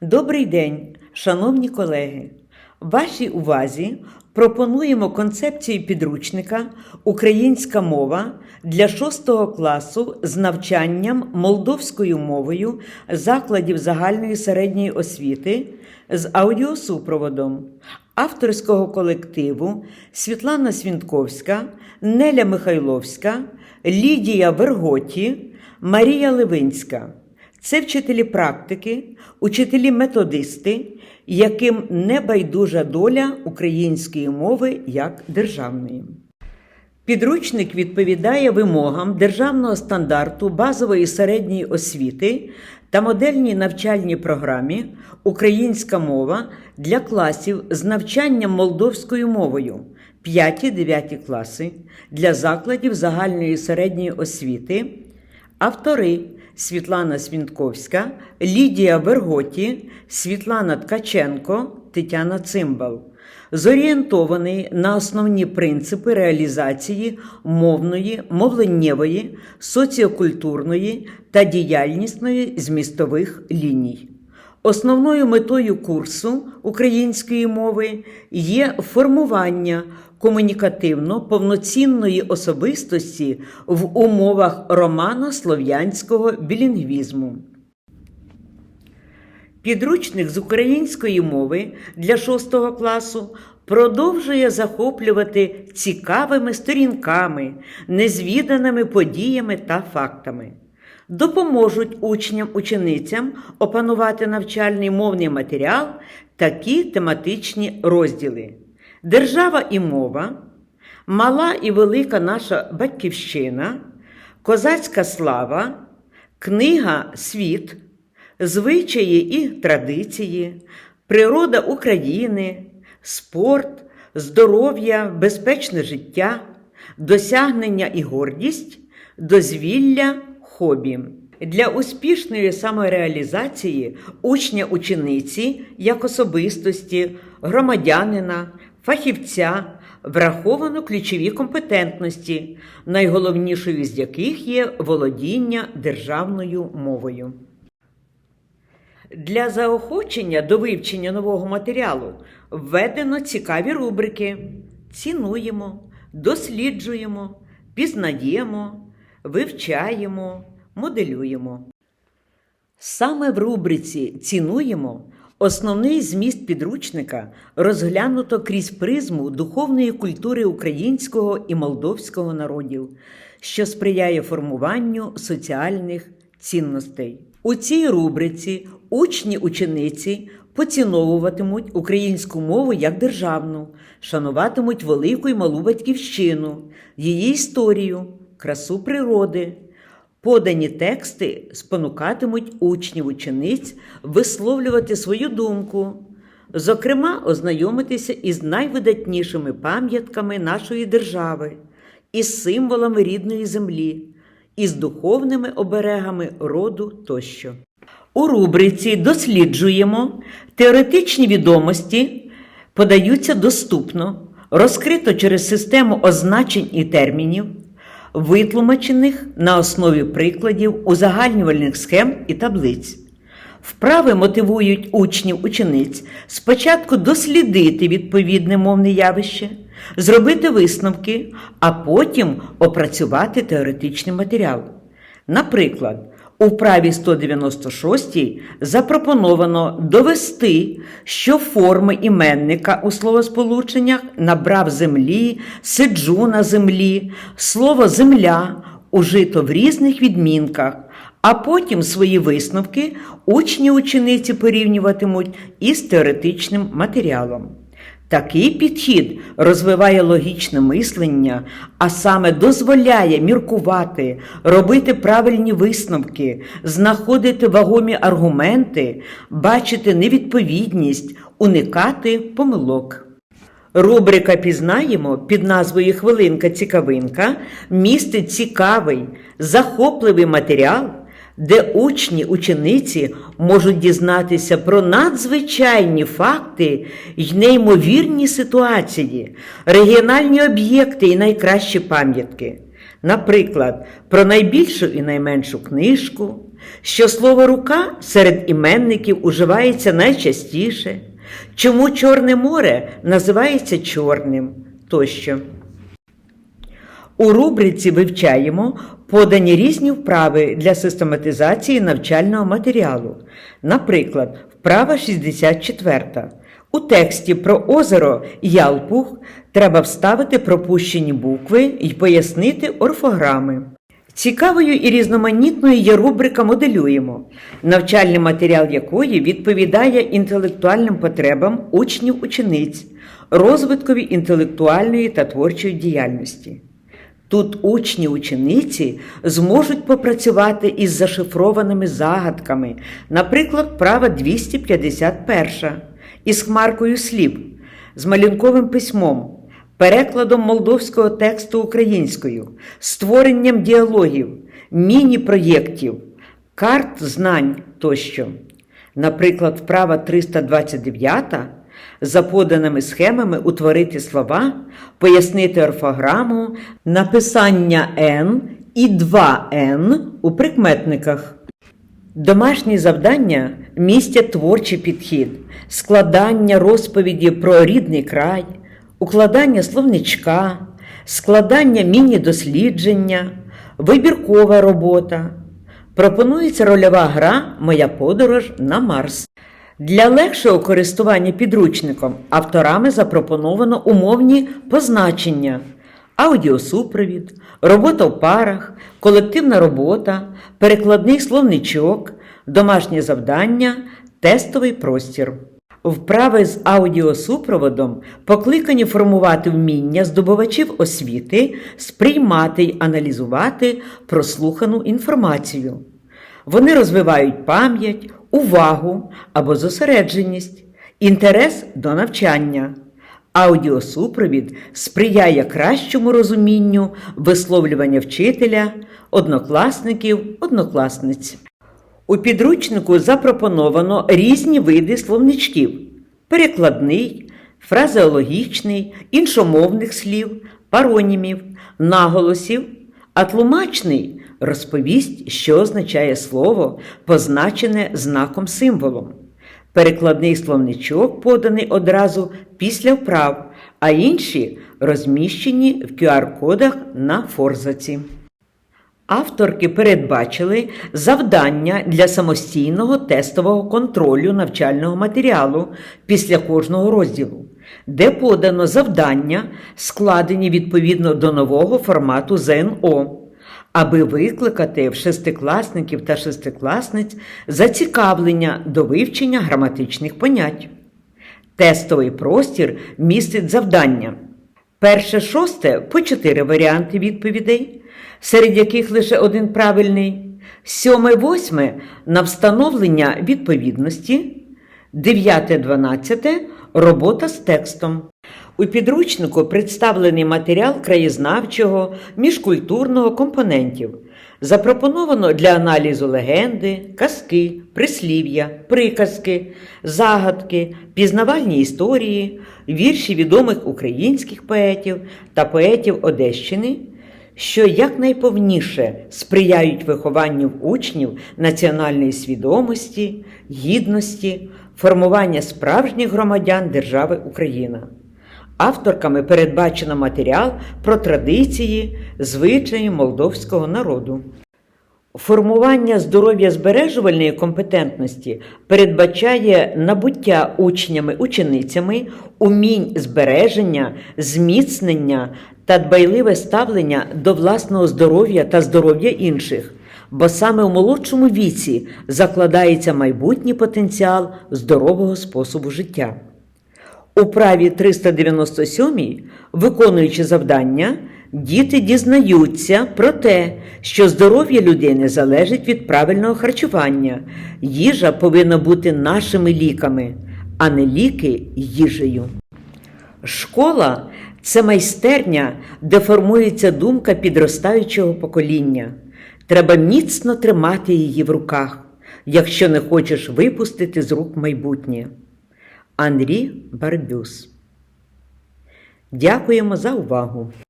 Добрий день, шановні колеги! Вашій увазі пропонуємо концепцію підручника Українська мова для 6 класу з навчанням молдовською мовою закладів загальної середньої освіти з аудіосупроводом авторського колективу Світлана Свінтковська, Неля Михайловська, Лідія Верготі, Марія Левинська. Це вчителі практики, учителі-методисти, яким не байдужа доля української мови як державної. Підручник відповідає вимогам державного стандарту базової середньої освіти та модельній навчальній програмі Українська мова для класів з навчанням молдовською мовою 5-9 класи для закладів загальної середньої освіти. Автори Світлана Свінтковська, Лідія Верготі, Світлана Ткаченко, Тетяна Цимбал. Зорієнтований на основні принципи реалізації мовної, мовленнєвої, соціокультурної та діяльнісної змістових ліній. Основною метою курсу української мови є формування комунікативно повноцінної особистості в умовах романо-слов'янського білінгвізму. Підручник з української мови для 6 класу продовжує захоплювати цікавими сторінками, незвіданими подіями та фактами. Допоможуть учням-ученицям опанувати навчальний мовний матеріал такі тематичні розділи: Держава і мова, Мала і велика наша батьківщина, Козацька слава, Книга Світ звичаї і традиції, природа України, спорт, здоров'я, безпечне життя, досягнення і гордість, дозвілля, хобі. Для успішної самореалізації учня-учениці як особистості, громадянина, фахівця враховано ключові компетентності, найголовнішою з яких є володіння державною мовою. Для заохочення до вивчення нового матеріалу введено цікаві рубрики: цінуємо, досліджуємо, пізнаємо, вивчаємо, моделюємо. Саме в рубриці Цінуємо основний зміст підручника розглянуто крізь призму духовної культури українського і молдовського народів, що сприяє формуванню соціальних цінностей. У цій рубриці учні-учениці поціновуватимуть українську мову як державну, шануватимуть велику і малу батьківщину, її історію, красу природи. Подані тексти спонукатимуть учнів учениць висловлювати свою думку, зокрема, ознайомитися із найвидатнішими пам'ятками нашої держави, із символами рідної землі, із духовними оберегами роду тощо. У рубриці Досліджуємо теоретичні відомості подаються доступно, розкрито через систему означень і термінів витлумачених на основі прикладів узагальнювальних схем і таблиць. Вправи мотивують учнів учениць спочатку дослідити відповідне мовне явище, зробити висновки, а потім опрацювати теоретичний матеріал. Наприклад, у вправі 196 запропоновано довести, що форми іменника у словосполученнях набрав землі, сиджу на землі, слово земля ужито в різних відмінках, а потім свої висновки учні учениці порівнюватимуть із теоретичним матеріалом. Такий підхід розвиває логічне мислення, а саме дозволяє міркувати, робити правильні висновки, знаходити вагомі аргументи, бачити невідповідність, уникати помилок. Рубрика Пізнаємо під назвою Хвилинка цікавинка містить цікавий, захопливий матеріал де учні, учениці можуть дізнатися про надзвичайні факти й неймовірні ситуації, регіональні об'єкти і найкращі пам'ятки. Наприклад, про найбільшу і найменшу книжку, що слово рука серед іменників уживається найчастіше, чому Чорне море називається чорним тощо. У рубриці вивчаємо подані різні вправи для систематизації навчального матеріалу. Наприклад, вправа 64. У тексті про озеро Ялпух треба вставити пропущені букви і пояснити орфограми. Цікавою і різноманітною є рубрика Моделюємо, навчальний матеріал якої відповідає інтелектуальним потребам учнів-учениць, розвиткові інтелектуальної та творчої діяльності. Тут учні учениці зможуть попрацювати із зашифрованими загадками, наприклад, вправа 251 із хмаркою слів, з малюнковим письмом, перекладом молдовського тексту українською, створенням діалогів, міні-проєктів, карт знань тощо. Наприклад, вправа 329 за поданими схемами утворити слова, пояснити орфограму, написання N і 2N у прикметниках. Домашні завдання містять творчий підхід, складання розповіді про рідний край, укладання словничка, складання міні-дослідження, вибіркова робота. Пропонується рольова гра Моя подорож на Марс. Для легшого користування підручником авторами запропоновано умовні позначення, аудіосупровід, робота в парах, колективна робота, перекладний словничок, домашнє завдання, тестовий простір. Вправи з аудіосупроводом покликані формувати вміння здобувачів освіти, сприймати й аналізувати прослухану інформацію. Вони розвивають пам'ять, увагу або зосередженість, інтерес до навчання. Аудіосупровід сприяє кращому розумінню висловлювання вчителя, однокласників, однокласниць. У підручнику запропоновано різні види словничків: перекладний, фразеологічний, іншомовних слів, паронімів, наголосів, а тлумачний розповість, що означає слово, позначене знаком символом. Перекладний словничок поданий одразу після вправ, а інші розміщені в QR-кодах на форзаці. Авторки передбачили завдання для самостійного тестового контролю навчального матеріалу після кожного розділу, де подано завдання, складені відповідно до нового формату ЗНО, аби викликати в шестикласників та шестикласниць зацікавлення до вивчення граматичних понять. Тестовий простір містить завдання. Перше шосте по чотири варіанти відповідей, серед яких лише один правильний, сьоме восьме на встановлення відповідності, дев'яте дванадцяте робота з текстом. У підручнику представлений матеріал краєзнавчого, міжкультурного компонентів. Запропоновано для аналізу легенди, казки, прислів'я, приказки, загадки, пізнавальні історії, вірші відомих українських поетів та поетів Одещини, що якнайповніше сприяють вихованню учнів національної свідомості, гідності, формування справжніх громадян держави Україна. Авторками передбачено матеріал про традиції, звичаї молдовського народу. Формування здоров'я збережувальної компетентності передбачає набуття учнями-ученицями умінь збереження, зміцнення та дбайливе ставлення до власного здоров'я та здоров'я інших, бо саме у молодшому віці закладається майбутній потенціал здорового способу життя. У праві 397, виконуючи завдання, діти дізнаються про те, що здоров'я людини залежить від правильного харчування. Їжа повинна бути нашими ліками, а не ліки їжею. Школа це майстерня, де формується думка підростаючого покоління. Треба міцно тримати її в руках, якщо не хочеш випустити з рук майбутнє. Андрій Барбюс. Дякуємо за увагу!